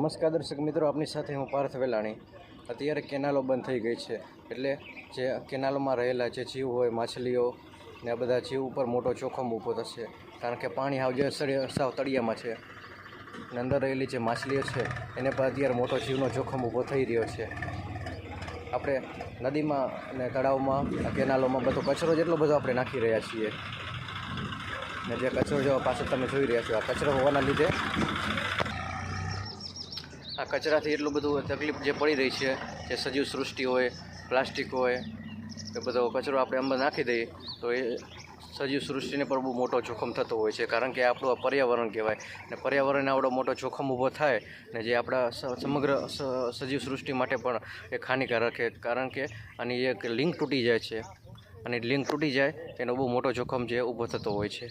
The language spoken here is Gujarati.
નમસ્કાર દર્શક મિત્રો, આપની સાથે હું પાર્થ વેલાણી. અત્યારે કેનાલો બંધ થઈ ગઈ છે. એટલે જે કેનાલોમાં રહેલા જે જીવ હોય, માછલીઓ ને આ બધા જીવ ઉપર મોટો જોખમ ઊભો થશે. કારણ કે પાણી હાવ જે સાવ તળિયામાં છે ને અંદર રહેલી જે માછલીઓ છે, એને પર અત્યારે મોટો જીવનો જોખમ ઊભો થઈ રહ્યો છે. આપણે નદીમાં અને તળાવમાં કેનાલોમાં બધો કચરો જેટલો બધો આપણે નાખી રહ્યા છીએ. ને જે કચરો જો પાછળ તમે જોઈ રહ્યા છો, આ કચરો હોવાના લીધે આ કચરાથી એટલું બધું તકલીફ જે પડી રહી છે, જે સજીવ સૃષ્ટિ હોય, પ્લાસ્ટિક હોય, એ બધો કચરો આપણે અંદર નાખી દઈએ, તો એ સજીવ સૃષ્ટિને પણ બહુ મોટો જોખમ થતો હોય છે. કારણ કે આપણું પર્યાવરણ કહેવાય. ને પર્યાવરણને આવડો મોટો જોખમ ઊભો થાય, ને જે આપણા સમગ્ર સજીવ સૃષ્ટિ માટે પણ એ હાનિકારક છે. કારણ કે આની એક લિંક તૂટી જાય છે. અને લિંક તૂટી જાય એનો બહુ મોટો જોખમ જે ઊભો થતો હોય છે.